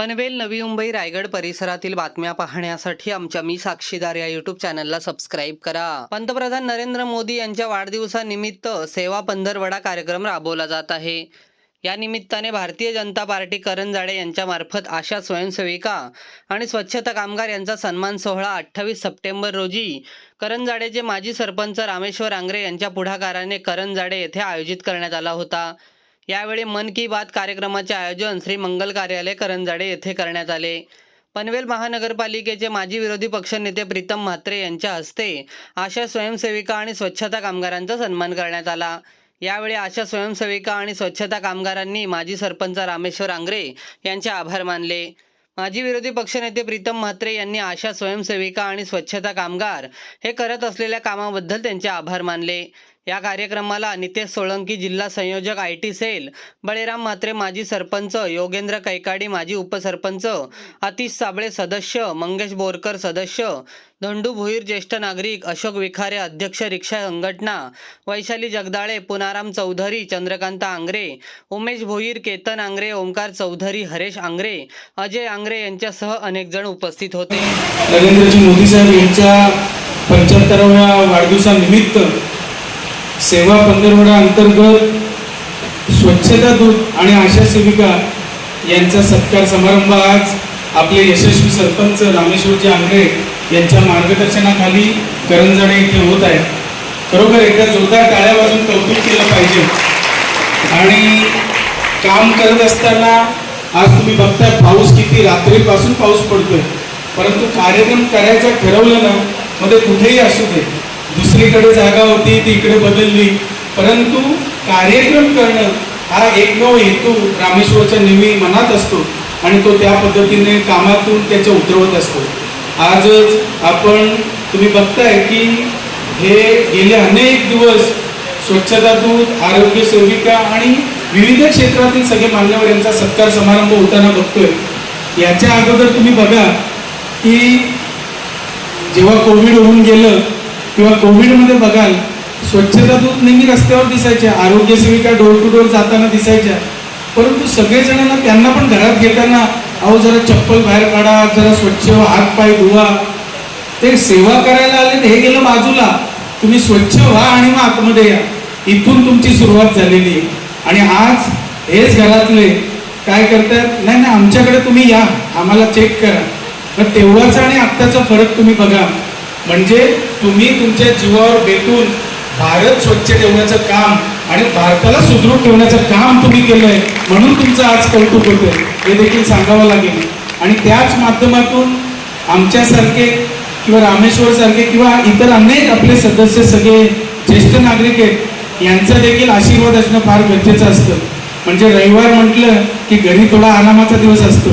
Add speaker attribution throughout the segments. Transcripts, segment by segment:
Speaker 1: पनवेल नवी मुंबई रायगड परिसरातील बातम्या पाहण्यासाठी आमच्या मी साक्षीदार या युट्यूब चॅनलला सबस्क्राईब करा. पंतप्रधान नरेंद्र मोदी यांच्या वाढदिवसानिमित्त सेवा पंधरवडा कार्यक्रम राबवला जात आहे. या निमित्ताने भारतीय जनता पार्टी करंजाडे यांच्या मार्फत आशा स्वयंसेविका आणि स्वच्छता कामगार यांचा सन्मान सोहळा अठ्ठावीस सप्टेंबर रोजी करंजाडेचे माजी सरपंच रामेश्वर आंग्रे यांच्या पुढाकाराने करंजाडे येथे आयोजित करण्यात आला होता. यावेळी मन की बात कार्यक्रमाचे आयोजन श्री मंगल कार्यालय करंजाडे येथे करण्यात आले. पनवेल महानगरपालिकेचे माजी विरोधी पक्षनेते प्रीतम म्हात्रे यांच्या हस्ते आशा स्वयंसेविका आणि स्वच्छता कामगारांचा सन्मान करण्यात आला. यावेळी आशा स्वयंसेविका आणि स्वच्छता कामगारांनी माजी सरपंच रामेश्वर आंग्रे यांचे आभार मानले. माजी विरोधी पक्षनेते प्रीतम म्हात्रे यांनी आशा स्वयंसेविका आणि स्वच्छता कामगार हे करत असलेल्या कामाबद्दल त्यांचे आभार मानले. या कार्यक्रमाला नितेश सोळंकी जिल्हा संयोजक I T cell Baliram Mhatre माजी सरपंच योगेंद्र कैकाडी माजी उपसरपंच आतिश साबळे सदस्य मंगेश बोरकर सदस्य धोंडू भोईर ज्येष्ठ नागरिक अशोक विखारे अध्यक्ष रिक्षा संघटना वैशाली जगदाळे पुनाराम चौधरी चंद्रकांत आंग्रे उमेश भोईर केतन आंग्रे ओंकार चौधरी हरेश आंग्रे अजय आंग्रे यांच्यासह अनेक जण उपस्थित होते.
Speaker 2: नरेंद्रजी मोदी साहेब यांच्या पंच्याहत्तराव्या वाढदिवसानिमित्त सेवा पंधरवडा अंतर्गत स्वच्छता दूत आणि आशा सेविका यांचा सत्कार समारंभ आज आपले यशस्वी सरपंच रामेश्वरजी आंग्रे यांच्या मार्गदर्शनाखाली करंजाडे इथे होत आहे खरोखर एकदा जोरदार टाळ्या वाजून कौतुक केलं पाहिजे. आणि काम करत असताना आज तुम्ही बघताय पाऊस किती रात्रीपासून पाऊस पडतोय. परंतु कार्यक्रम करायचं ठरवलं ना मध्ये कुठेही असू दे. दुसरीकडे जागा होती ती इकडे बदलली. परंतु कार्यक्रम करणं हा एकमेव हेतू रामेश्वरच्या नेहमी मनात असतो आणि तो त्या पद्धतीने कामातून त्याच्या उतरवत असतो. आजच आपण तुम्ही बघताय की हे गेले अनेक दिवस स्वच्छता दूत आरोग्य सेविका आणि विविध क्षेत्रातील सगळे मान्यवर यांचा सत्कार समारंभ होताना बघतोय. याच्या अगोदर तुम्ही बघा की जेव्हा कोविड होऊन गेलं किंवा कोविडमध्ये बघाल स्वच्छता दूत नेहमी रस्त्यावर दिसायच्या आरोग्य सेविका डोर टू डोर जाताना दिसायच्या. परंतु सगळेजणांना त्यांना पण घरात घेताना अहो जरा चप्पल बाहेर काढा जरा स्वच्छ हात पाय धुवा. ते सेवा करायला आले हे गेलं बाजूला. तुम्ही स्वच्छ व्हा आणि मग आतमध्ये या. इथून तुमची सुरुवात झालेली आहे. आणि आज हेच घरातले काय करतात? नाही नाही आमच्याकडे तुम्ही या. आम्हाला चेक करा. तर तेव्हाचा आणि आत्ताचा फरक तुम्ही बघा. म्हणजे तुम्ही तुमच्या जीवावर बेतून भारत स्वच्छ ठेवण्याचं काम आणि भारताला सुदृढ ठेवण्याचं काम तुम्ही केलंय म्हणून तुमचं आज कौतुक होतं हे देखील सांगावं लागेल. आणि त्याच माध्यमातून आमच्यासारखे किंवा रामेश्वर सारखे किंवा इतर अनेक आपले सदस्य सगळे ज्येष्ठ नागरिक आहेत यांचा देखील आशीर्वाद असणं फार गरजेचं असतं. म्हणजे रविवार म्हटलं की घरी थोडा आरामाचा दिवस असतो.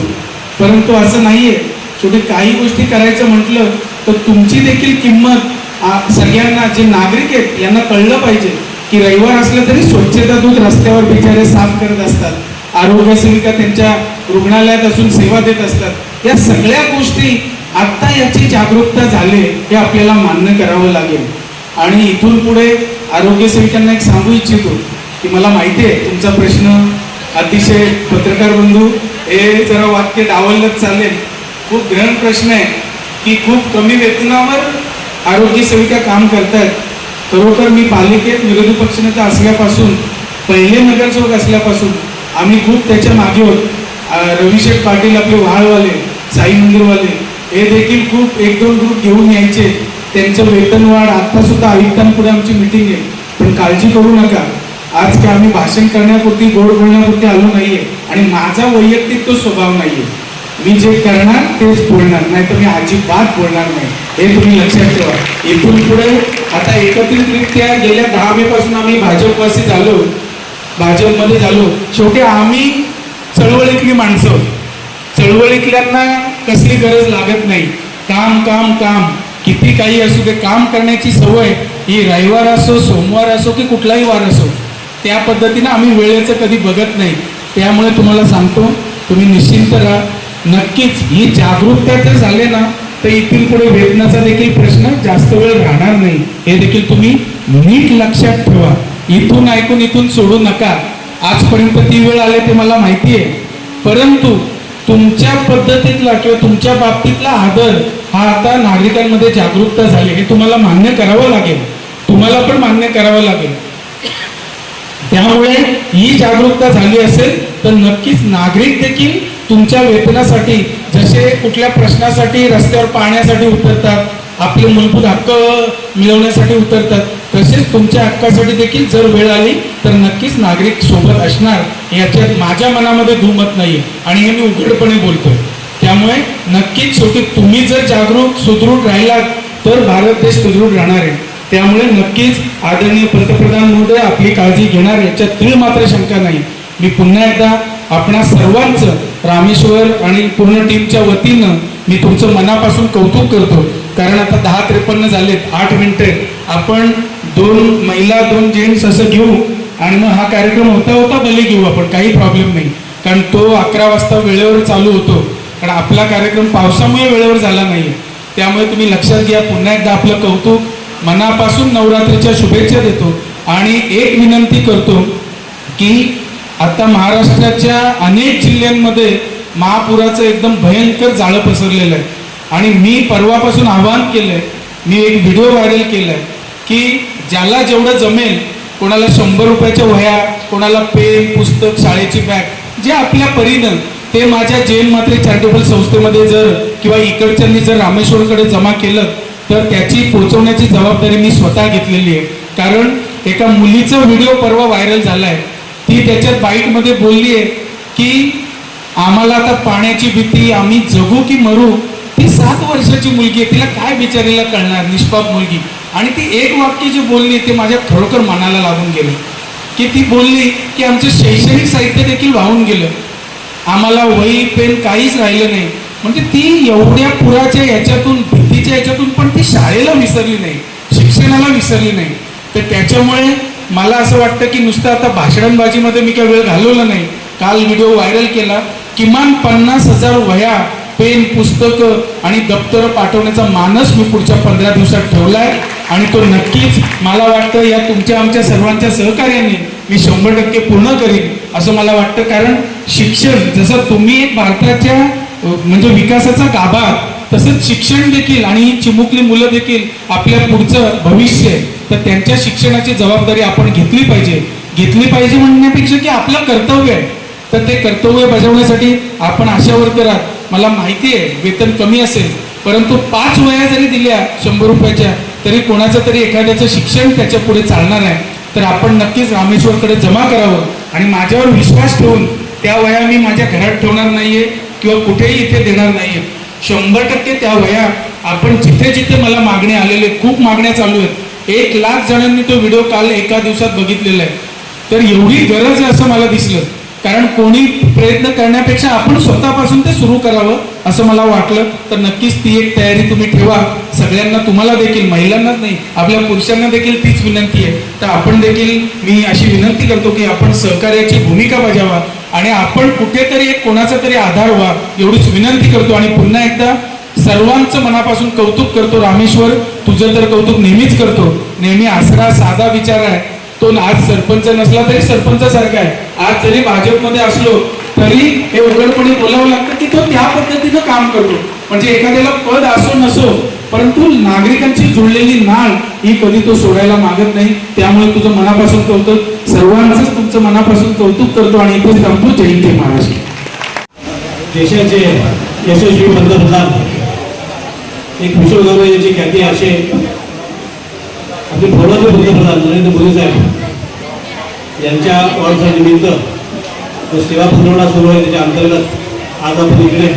Speaker 2: परंतु असं नाहीये. शेवटी काही गोष्टी करायचं म्हटलं तर तुमची देखील किंमत सगळ्यांना जे नागरिक आहेत यांना कळलं पाहिजे की रविवार असलं तरी स्वच्छता दूत रस्त्यावर बिचारे साफ करत असतात. आरोग्य सेविका त्यांच्या रुग्णालयात असून सेवा देत असतात. या सगळ्या गोष्टी आत्ता याची जागरूकता झाली हे आपल्याला मान्य करावं लागेल. आणि इथून पुढे आरोग्य सेविकांना एक सांगू इच्छितो की मला माहिती आहे तुमचा प्रश्न अतिशय पत्रकार बंधू हे जरा वाक्य डावलत चालेल. खूप ग्रहण प्रश्न आहे. की खूप कमी वेतनावर आरोग्य सेविका काम करतायत. खरोखर मी पालिकेत विरोधी पक्षनेता असल्यापासून पहिले नगरसेवक असल्यापासून आम्ही खूप त्याच्यामागे होत. रविशेठ पाटील आपले वाळवाले साई मंदिरवाले हे देखील खूप एक दोन ग्रुप घेऊन यायचे. त्यांचं वेतनवाढ आत्तासुद्धा आयुक्तांपुढे आमची मिटिंग आहे. पण काळजी करू नका. आज काय आम्ही भाषण करण्यापुरती गोड बोलण्यापुरती आलो नाहीये. आणि माझा वैयक्तिक तो स्वभाव नाही आहे मी जे करणार तेच बोलणार नाही तर मी अजिबात बोलणार नाही. हे तुम्ही लक्षात ठेवा. इथून पुढे आता एकत्रितरित्या गेल्या दहा मे पासून आम्ही भाजपवासी झालो. भाजपमध्ये झालो. शेवटी आम्ही चळवळीतली माणसं. चळवळीतल्यांना कसली गरज लागत नाही. काम काम काम. किती काही असू दे काम करण्याची सवय. ही रविवार असो सोमवार असो की कुठलाही वार असो त्या पद्धतीनं आम्ही वेळेचं कधी बघत नाही. त्यामुळे तुम्हाला सांगतो तुम्ही निश्चिंत राहा. नक्कीच ही जागरूकता जर झाले ना तर इथून पुढे वेतनाचा देखील प्रश्न जास्त वेळ राहणार नाही. हे देखील तुम्ही नीट लक्षात ठेवा. इथून ऐकून इथून सोडू नका. आजपर्यंत ती वेळ आले ते मला माहिती आहे. परंतु तुमच्या पद्धतीतला किंवा तुमच्या बाबतीतला आदर हा आता नागरिकांमध्ये जागरूकता झाली. हे तुम्हाला मान्य करावं लागेल. तुम्हाला पण मान्य करावं लागेल. त्यामुळे ही जागरूकता झाली असेल तर नक्कीच नागरिक देखील तुमच्या वेतनासाठी जसे कुठल्या प्रश्नासाठी रस्त्यावर पाहण्यासाठी उतरतात आपले मूलभूत हक्क मिळवण्यासाठी उतरतात तसेच तुमच्या हक्कासाठी देखील जर वेळ आली तर नक्कीच नागरिक सोबत असणार याच्यात माझ्या मनामध्ये दुमत नाही आणि हे मी उघडपणे बोलतोय. त्यामुळे नक्कीच शेवटी तुम्ही जर जागरूक सुदृढ राहिलात तर भारत देश सुदृढ राहणार आहे. त्यामुळे नक्कीच आदरणीय पंतप्रधान महोदय आपली काळजी घेणार याच्यात तीळ मात्र शंका नाही. मी पुन्हा एकदा आपणा सर्वांचं रामेश्वर आणि पूर्ण टीमच्या वतीनं मी तुमचं मनापासून कौतुक करतो. कारण आता दहा त्रेपन्न झालेत आठ मिनिटे. आपण दोन महिला दोन जेंट्स असं घेऊ आणि मग हा कार्यक्रम होता होता भले घेऊ आपण काही प्रॉब्लेम नाही. कारण तो अकरा वाजता वेळेवर चालू होतो. कारण आपला कार्यक्रम पावसामुळे वेळेवर झाला नाही त्यामुळे तुम्ही लक्षात घ्या पुन्हा एकदा आपलं कौतुक मनापासून नवरात्रीच्या शुभेच्छा देतो. आणि एक विनंती करतो की आता महाराष्ट्राच्या अनेक जिल्ह्यांमध्ये महापुराचं एकदम भयंकर जाळं पसरलेलं आहे. आणि मी परवापासून आवाहन केलं आहे मी एक व्हिडिओ व्हायरल केला आहे की ज्याला जेवढं जमेल कोणाला शंभर रुपयाच्या वह्या कोणाला पेन पुस्तक शाळेची बॅग जे आपल्या परीनं ते माझ्या जैन मात्रे चॅरिटेबल संस्थेमध्ये जर किंवा इकडच्यांनी जर रामेश्वरकडे जमा केलं तर त्याची पोहोचवण्याची जबाबदारी मी स्वतः घेतलेली आहे. कारण एका मुलीचा व्हिडिओ परवा व्हायरल झाला आहे ती त्याच्यात बाईटमध्ये बोलली आहे की आम्हाला आता पाण्याची भीती आम्ही जगू की मरू ती सात वर्षाची मुलगी आहे तिला काय बिचारीला कळणार निष्पाप मुलगी. आणि ती एक वाक्य जे बोलली ते माझ्या खरोखर मनाला लागून गेलं. की ती बोलली की आमचं शैक्षणिक साहित्य देखील वाहून गेलं. आम्हाला वही पेन काहीच राहिलं नाही. म्हणजे ती एवढ्या पुराच्या याच्यातून भीतीच्या याच्यातून पण ती शाळेला विसरली नाही शिक्षणाला विसरली नाही. तर त्याच्यामुळे मला असं वाटतं की नुसतं आता भाषणबाजीमध्ये मी काही वेळ घालवला नाही. काल व्हिडिओ व्हायरल केला. किमान पन्नास हजार वह्या पेन पुस्तकं आणि दप्तरं पाठवण्याचा मानस मी पुढच्या पंधरा दिवसात ठेवला आहे आणि तो नक्कीच मला वाटतं या तुमच्या आमच्या सर्वांच्या सहकार्याने मी शंभर टक्के पूर्ण करीन असं मला वाटतं. कारण शिक्षण जसं तुम्ही एक भारताच्या म्हणजे विकासाचा गाभा तसंच शिक्षण देखील आणि ही चिमुकली मुलं देखील आपल्या पुढचं भविष्य आहे. तर त्यांच्या शिक्षणाची जबाबदारी आपण घेतली पाहिजे. घेतली पाहिजे म्हणण्यापेक्षा की आपलं कर्तव्य आहे. तर ते कर्तव्य बजावण्यासाठी आपण आशावर करा मला माहिती आहे वेतन कमी असेल. परंतु पाच वया जरी दिल्या शंभर रुपयाच्या तरी कोणाचं तरी एखाद्याचं शिक्षण त्याच्या पुढे चालणार आहे. तर आपण नक्कीच रामेश्वरकडे जमा करावं आणि माझ्यावर विश्वास ठेवून त्या वया मी माझ्या घरात ठेवणार नाहीये किंवा कुठेही इथे देणार नाहीये. शंभर टक्के त्या वया आपण जिथे जिथे मला मागणे आलेले खूप मागण्या चालू आहेत. एक लाख जणांनी तो व्हिडिओ काल एका दिवसात बघितलेला आहे. तर एवढी गरज आहे असं मला दिसलं. कारण कोणी प्रयत्न करण्यापेक्षा आपण स्वतःपासून ते सुरू करावं असं मला वाटलं. तर नक्कीच ती एक तयारी तुम्ही ठेवा. सगळ्यांना तुम्हाला देखील महिलांनाच नाही आपल्या पुरुषांना देखील तीच विनंती आहे. तर आपण देखील मी अशी विनंती करतो की आपण सहकार्याची भूमिका बजावा. आणि आपण कुठेतरी एक कोणाचा तरी आधार व्हा एवढीच विनंती करतो. आणि पुन्हा एकदा सर्वांचं मनापासून कौतुक करतो रामेश्वर. तुझं तर कौतुक नेहमीच करतो. नेहमी आसरा साधा विचार आहे. तो आज सरपंच नसला तरी सरपंचासारखा आहे. आज जरी भाजपमध्ये असलो तरी हे उघडपणे बोलावं लागतं की तो त्या पद्धतीनं काम करतो. म्हणजे एखाद्याला पद असो नसो परंतु नागरिकांची जुळलेली नाळ ही कधी तो सोडायला मागत नाही. त्यामुळे तुझं मनापासून कौतुक सर्वांचंच तुमचं मनापासून कौतुक करतो आणि इथे थांबतो जय हिंद महाराष्ट्र.
Speaker 3: देशाचे यशस्वी पंतप्रधान. एक विश्वगौरवाची ख्याती असे आपले थोराचे पंतप्रधान नरेंद्र मोदी साहेब यांच्या वाढदिवसानिमित्त जो सेवा पुरवणा सुरू आहे त्याच्या अंतर्गत आज आपण इकडे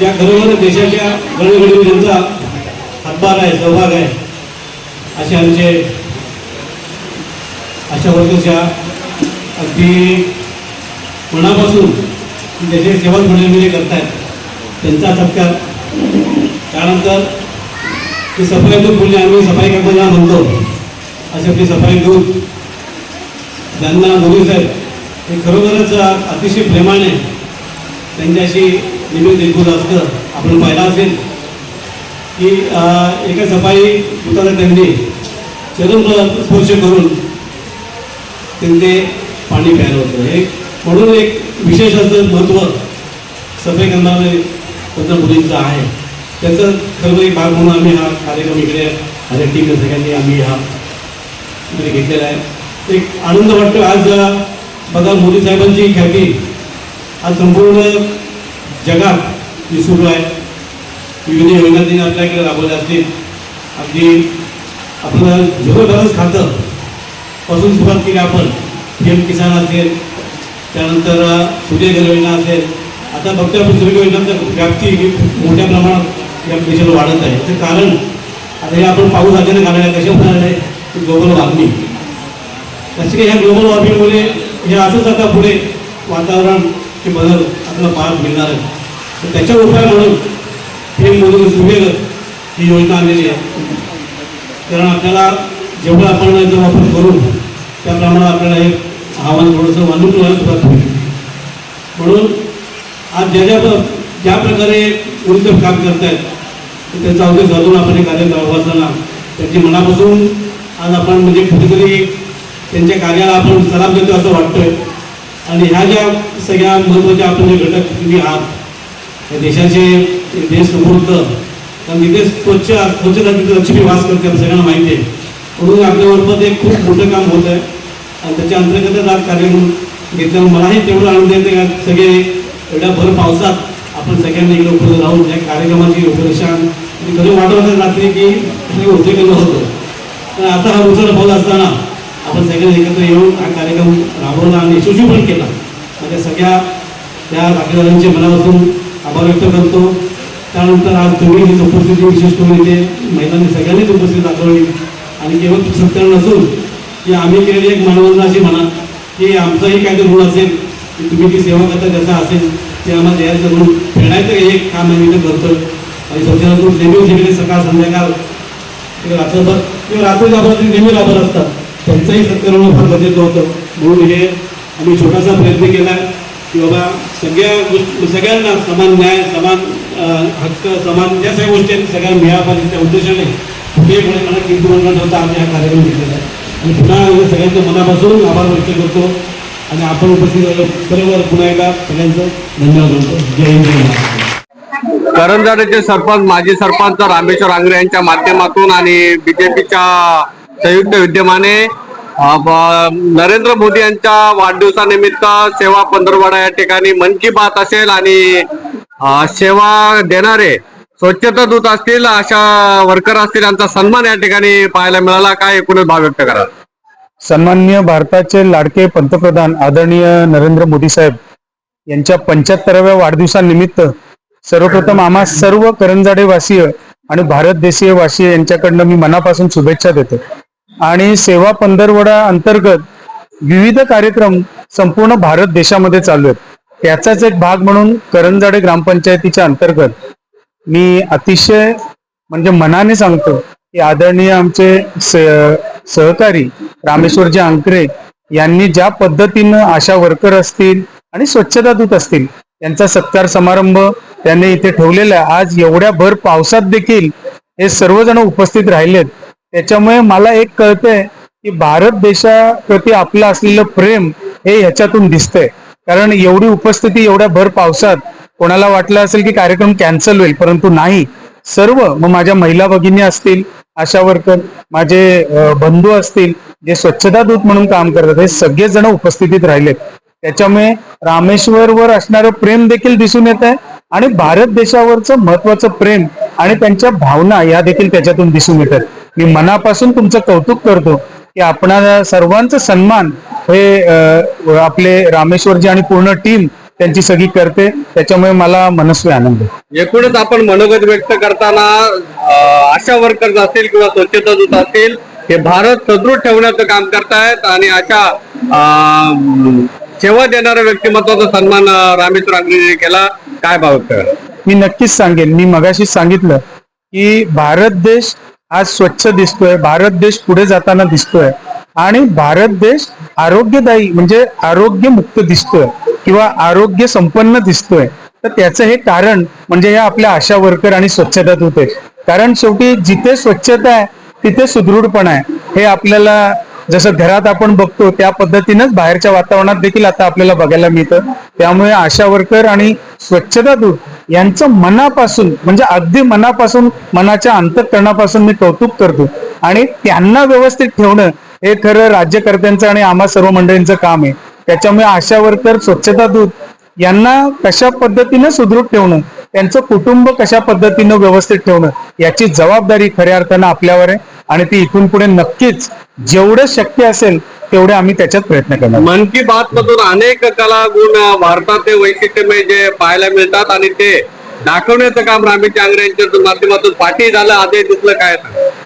Speaker 3: ज्या खरोखर देशाच्या गडगडीवर त्यांचा हातभार आहे सहभाग आहे असे आमचे अशा वर्गाच्या अगदी मनापासून त्याची सेवा पुण्यामध्ये करतायत त्यांचा सत्कार त्यानंतर ती सफाईतून पुणे आम्ही सफाई कर्मचारी म्हणतो असे आपली सफाई दूध ज्यांना मोदी साहेब हे खरोखरच अतिशय प्रेमाने त्यांच्याशी नेहमी देखून असतं. आपण पाहिलं असेल की एका सफाई दुकानात त्यांनी चरण स्पर्श करून त्यांनी पाणी प्यायलं होतं. हे म्हणून एक विशेष असं महत्त्व सफाई करणारे कोणत्या मुलींचं आहे. त्याचं खरं एक भाग म्हणून आम्ही हा कार्यक्रम इकडे माझ्या टीम सगळ्यांनी आम्ही हा इकडे घेतलेला आहे. एक आनंद वाटतो आज बघा मोदी साहेबांची ख्याती आज संपूर्ण जगात ती सुरू आहे. विविध योजना त्यांनी आपल्याकडे राबवल्या असतील. अगदी आपलं झिरो बॅलन्स खातं पासून सुरुवात केली आपण. पी किसान असेल त्यानंतर सूर्यघर योजना असेल. आता बघतोय आपण सूर्य योजनाचं व्याप्ती ही मोठ्या प्रमाणात या देशाला वाढत आहे. याचं कारण आता हे आपण पाऊस अचानक आलेला कशा होणार आहे ग्लोबल वॉर्मिंग तसे काही ह्या ग्लोबल वॉर्मिंगमुळे हे असंच आता पुढे वातावरण हे बदल आपला पार मिळणार आहे. तर त्याच्यावर उपाय म्हणून हे मोदी सूर्यघर ही योजना आलेली आहे. कारण आपल्याला जेवढं आपण याचा वापर करू त्याप्रमाणे आपल्याला हे हवामान थोडंसं अनुकूल सुरुवात होईल. म्हणून आज ज्या ज्या ज्या प्रकारे उद्योग काम करत आहेत त्याचा अवघड साधून आपण हे कार्य असताना त्यांची मनापासून आज आपण म्हणजे कुठेतरी त्यांच्या कार्याला आपण सलाम देतो असं वाटतोय. आणि ह्या ज्या सगळ्या महत्त्वाच्या आपण जे घटक तुम्ही आहात या देशाचे देश समृद्ध कारण तिथे स्वच्छ स्वच्छता तिथे लक्ष्मी वास करते आपल्या सगळ्यांना माहिती आहे. म्हणून आपल्याबरोबर एक खूप मोठं काम होत आहे. आणि त्याच्या अंतर्गतच आज कार्यक्रम घेतल्यावर मलाही तेवढं आनंद येते का सगळे एवढ्या भर पावसात आपण सगळ्यांनी इकडे उपलब्ध राहून या कार्यक्रमाची रूपरेषा आणि कधी वाटत रात्री की सगळे होते केलं होतं. पण आता हा उचल पाऊल असताना आपण सगळ्यांनी एकत्र येऊन हा कार्यक्रम राबवला आणि यशस्वी पण केला. म्हणजे सगळ्या त्या बाकीदारांचे मनापासून आभार व्यक्त करतो. त्यानंतर आज तुम्ही ही उपस्थिती विशेष करून इथे महिलांनी सगळ्यांनीच उपस्थिती दाखवली. आणि केवळ सत्कार नसून की आम्ही केलेली एक मनोरंजन अशी म्हणा की आमचाही काहीतरी गुण असेल की तुम्ही ती सेवा करता त्याचा असेल ते आम्हाला द्यायचं म्हणून फिरण्याचं एक काम आम्ही इथे करतो आणि स्वच्छतातून नेहमी जिकडे सकाळ संध्याकाळ किंवा रात्रभर किंवा रात्री आपण नेहमी राबत असतात त्यांचाही सत्कार फार गरजेचं होतं म्हणून हे आम्ही छोटासा प्रयत्न केला की बाबा सगळ्या गोष्टी सगळ्यांना समान न्याय समान हक्क समान ज्या सगळ्या गोष्टी आहेत सगळ्यांना मिळावा त्या उद्देशाने कुठेही मला न ठेवता आम्ही हा कार्यक्रम घेतलेला आहे. आणि पुन्हा सगळ्यांचं सगळ्यांच्या मनापासून आभार व्यक्त करतो. आणि आपण उपस्थित झालो बरोबर पुन्हा एकदा. सगळ्यांचं धन्यवाद म्हणतो. जय हिंद जय महाराष्ट्र
Speaker 4: करंजाडेचे सरपंच माजी सरपंच रामेश्वर आंग्रे यांच्या माध्यमातून आणि बीजेपीच्या संयुक्त विद्यमाने नरेंद्र मोदी यांच्या वाढदिवसानिमित्त सेवा पंधरवडा या ठिकाणी मन की बात असेल आणि सेवा देणारे स्वच्छता दूत असतील अशा वर्कर असतील यांचा सन्मान या ठिकाणी पाहायला मिळाला. काय एकूणच भाव व्यक्त करा
Speaker 5: सन्मान्य भारताचे लाडके पंतप्रधान आदरणीय नरेंद्र मोदी साहेब यांच्या पंच्याहत्तराव्या वाढदिवसानिमित्त सर्वप्रथम आम्हा सर्व करंजाडे वासीय आणि भारत देशीय वासीय यांच्याकडनं मी मनापासून शुभेच्छा देतो. आणि सेवा पंधरवडा अंतर्गत विविध कार्यक्रम संपूर्ण भारत देशामध्ये चालू आहेत. त्याचाच एक भाग म्हणून करंजाडे ग्रामपंचायतीच्या अंतर्गत मी अतिशय म्हणजे मनाने सांगतो की आदरणीय आमचे स- सहकारी रामेश्वरजी अंकरे यांनी ज्या पद्धतीनं आशा वर्कर असतील आणि स्वच्छता दूत असतील यांचा सत्कार समारंभ त्यांनी इथे ठेवलेला आहे. आज एवढ्या भर पावसात देखील हे सर्वजण उपस्थित राहिलेत. त्याच्यामुळे मला एक कळतंय की भारत देशाप्रती आपलं असलेलं प्रेम हे ह्याच्यातून दिसतंय. कारण एवढी उपस्थिती एवढ्या भर पावसात कोणाला वाटलं असेल की कार्यक्रम कॅन्सल होईल परंतु नाही. सर्व मग माझ्या महिला भगिनी असतील आशा वर्कर माझे बंधू असतील जे स्वच्छता दूत म्हणून काम करतात हे सगळेजण उपस्थितीत राहिलेत. त्याच्यामुळे रामेश्वरवर असणारं प्रेम देखील दिसून येत आहे आणि भारत देशावरचं महत्वाचं प्रेम आणि त्यांच्या भावना या देखील त्याच्यातून दिसून येतात. मी मनापासून तुमचं कौतुक करतो की आपणा सर्वांचं सन्मान हे आपले रामेश्वरजी आणि पूर्ण टीम त्यांची सगळी करते. त्याच्यामुळे मला मनस्वी आनंद
Speaker 4: एकूणच आपण मनोगत व्यक्त करताना आशा वर्कर्स असतील किंवा स्वच्छता दूत असतील हे भारत सदृढ ठेवण्याचं काम करतायत आणि अशा अं, सेवा देणाऱ्या व्यक्तिमत्वाचा सन्मान रामेश्वर आंग्रेजीने केला. काय भाव व्यक्त करा
Speaker 5: मी नक्कीच सांगेन. मी मगाशीच सांगितलं की भारत देश आज स्वच्छ दिसतोय भारत देश पुढे जाताना दिसतोय. आणि भारत देश आरोग्यदायी म्हणजे आरोग्यमुक्त दिसतोय किंवा आरोग्य संपन्न दिसतोय. तर त्याचं हे कारण म्हणजे या आपल्या आशा वर्कर आणि स्वच्छतात होते कारण शेवटी जिथे स्वच्छता आहे तिथे सुदृढपणा आहे. हे आपल्याला जसं घरात आपण बघतो त्या पद्धतीनंच बाहेरच्या वातावरणात देखील आता आपल्याला बघायला मिळतं. त्यामुळे आशा वर्कर आणि स्वच्छता दूत यांचं मनापासून म्हणजे अगदी मनापासून मनाच्या अंतकरणापासून मी कौतुक करतो. आणि त्यांना व्यवस्थित ठेवणं हे खरं राज्यकर्त्यांचं आणि आम्हा सर्व मंडळींचं काम आहे. त्याच्यामुळे आशा वर्कर स्वच्छता दूत यांना कशा पद्धतीनं सुदृढ ठेवणं त्यांचं कुटुंब कशा पद्धतीनं व्यवस्थित ठेवणं याची जबाबदारी खऱ्या अर्थानं आपल्यावर आहे. आणि ती इथून पुढे नक्कीच जेवढं शक्य असेल तेवढे आम्ही त्याच्यात प्रयत्न करणार.
Speaker 4: मन की बात मधून अनेक कला गुण भारताचे वैशिष्ट्यमय जे पाहायला मिळतात आणि ते दाखवण्याचं काम रामेश चांगरे यांच्या माध्यमातून पाठी झालं आजही दिसलं काय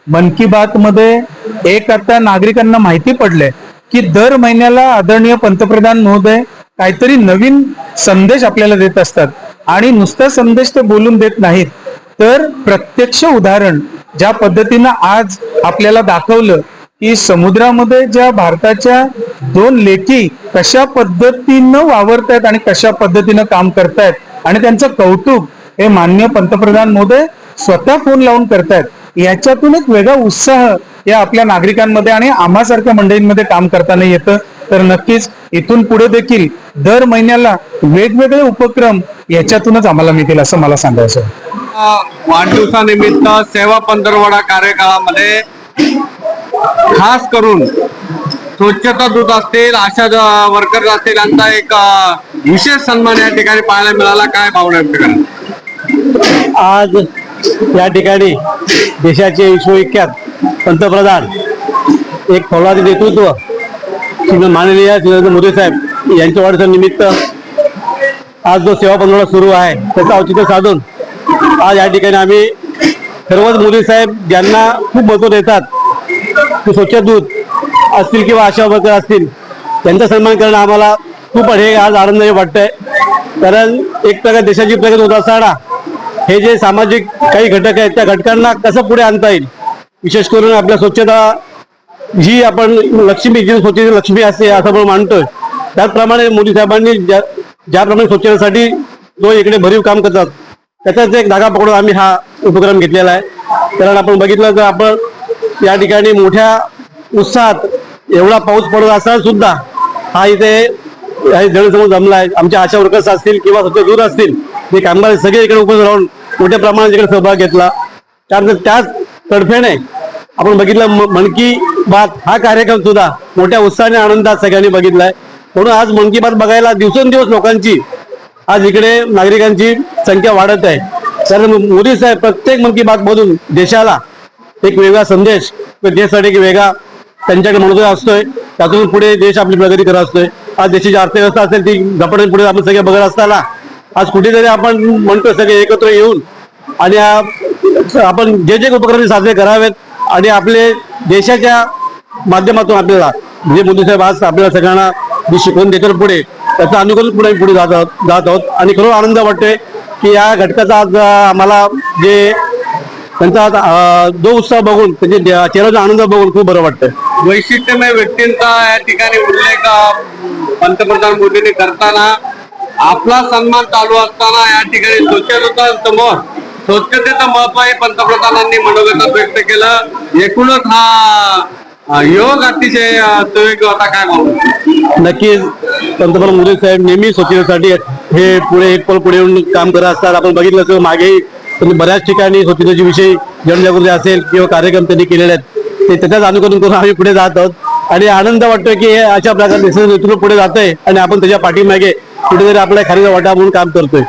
Speaker 5: मन की बात मध्ये एक आता नागरिकांना माहिती पडलंय की दर महिन्याला आदरणीय पंतप्रधान महोदय काहीतरी नवीन संदेश आपल्याला देत असतात. आणि नुसता संदेश ते बोलून देत नाहीत. तर प्रत्यक्ष उदाहरण ज्या पद्धतीनं आज आपल्याला दाखवलं की समुद्रामध्ये ज्या भारताच्या दोन लेखी कशा पद्धतीनं वावरतायत आणि कशा पद्धतीनं काम करतायत आणि त्यांचं कौतुक हे मान्य पंतप्रधान महोदय स्वतः फोन लावून करतायत. याच्यातून एक वेगळा उत्साह या आपल्या नागरिकांमध्ये आणि आम्हासारख्या मंडळींमध्ये काम करताना येतं. तर नक्कीच इथून पुढे देखील दर महिन्याला वेगवेगळे उपक्रम याच्यातूनच आम्हाला मिळतील असं मला सांगायचं आहे.
Speaker 4: वाढदिवसानिमित्त सेवा पंधरवडा कार्यकाळामध्ये खास करून स्वच्छता दूत असतील आशा वर्कर असतील यांचा एक विशेष सन्मान या ठिकाणी पाहायला मिळाला काय भावना व्यक्त करा
Speaker 3: आज या ठिकाणी देशाचे विश्वविख्यात पंतप्रधान एक फौलादी नेतृत्व श्रीमंत माननीय श्रीमंत मोदी साहेब यांच्या वाढदिवसानिमित्त आज जो सेवा पंधरवडा सुरू आहे त्याचं औचित्य साधून आज या ठिकाणी आम्ही सर्वच मोदी साहेब ज्यांना खूप महत्त्व देतात ते स्वच्छ दूध असतील किंवा आशा वर्कर असतील त्यांचा सन्मान करणं आम्हाला खूप हे आज आनंददायी वाटतंय. कारण एक प्रकार देशाची प्रगती होत असताना हे जे सामाजिक काही घटक आहेत त्या घटकांना कसं पुढे आणता येईल? विशेष करून आपल्या स्वच्छता जी आपण लक्ष्मी जी स्वच्छतेची लक्ष्मी असते असं आपण मानतोय. त्याचप्रमाणे मोदी साहेबांनी ज्या ज्याप्रमाणे स्वच्छतेसाठी जो इकडे भरीव काम करतात त्याचाच एक धागा पकडून आम्ही हा उपक्रम घेतलेला आहे. कारण आपण बघितलं तर आपण या ठिकाणी मोठ्या उत्साहात एवढा पाऊस पडत असताना सुद्धा हा इथे जणसमोर जमला आहे. आमच्या आशा वर्कर्स असतील किंवा स्वच्छ दूर असतील ते कामगार सगळे इकडे उपस्थित राहून मोठ्या प्रमाणात इकडे सहभाग घेतला. त्यानंतर त्याच तडफेने आपण बघितलं म- की बात हा कार्यक्रम सुद्धा मोठ्या उत्साहाने आनंदात सगळ्यांनी बघितलाय. म्हणून आज मन की बात बघायला दिवसेंदिवस लोकांची आज इकडे नागरिकांची संख्या वाढत आहे. कारण मोदी साहेब प्रत्येक मन की बात मधून देशाला एक वेगळा संदेश देशासाठी एक वेगळा त्यांच्याकडे म्हणतो असतोय. त्यातून पुढे देश आपली प्रगती करत असतोय. आज देशाची अर्थव्यवस्था असेल ती झपाट्याने पुढे आपण सगळे बघत असताना आज कुठेतरी आपण म्हणतोय सगळे एकत्र येऊन आणि आपण जे जे उपक्रम साजरे करावेत आणि आपले देशाच्या माध्यमातून आपल्याला जे मोदी साहेब आज आपल्याला सगळ्यांना जे शिकवून देतात पुढे त्याचं अनुकरण पुढे पुढे जात आहोत जात आहोत. आणि खरोखर आनंद वाटतोय की या घटकाचा आज आम्हाला जे त्यांचा जो उत्साह बघून त्यांचे चेहऱ्याचा आनंद बघून खूप बरं वाटतंय.
Speaker 4: वैशिष्ट्यमय व्यक्तींचा या ठिकाणी उल्लेख पंतप्रधान मोदींनी करताना आपला सन्मान चालू असताना या ठिकाणी सोशल समोर स्वच्छतेचं महत्त्व हे पंतप्रधानांनी मनोगतात व्यक्त केलं. एकूणच हा योग अतिशय आता काय म्हणू
Speaker 3: नक्कीच पंतप्रधान मोदी साहेब नेहमी स्वच्छतेसाठी हे पुढे एक पल पुढे येऊन काम करत असतात. आपण बघितलं तर मागेही त्यांनी बऱ्याच ठिकाणी स्वच्छतेच्या विषयी जनजागृती असेल किंवा कार्यक्रम त्यांनी केलेले आहेत. ते त्याच्याच अनुकरण करून आम्ही पुढे जात आहोत. आणि आनंद वाटतोय की हे अशा प्रकारे नेतृत्व पुढे जातंय आणि आपण त्याच्या पाठीमागे कुठेतरी आपल्या खारीचा वाटा म्हणून काम करतोय.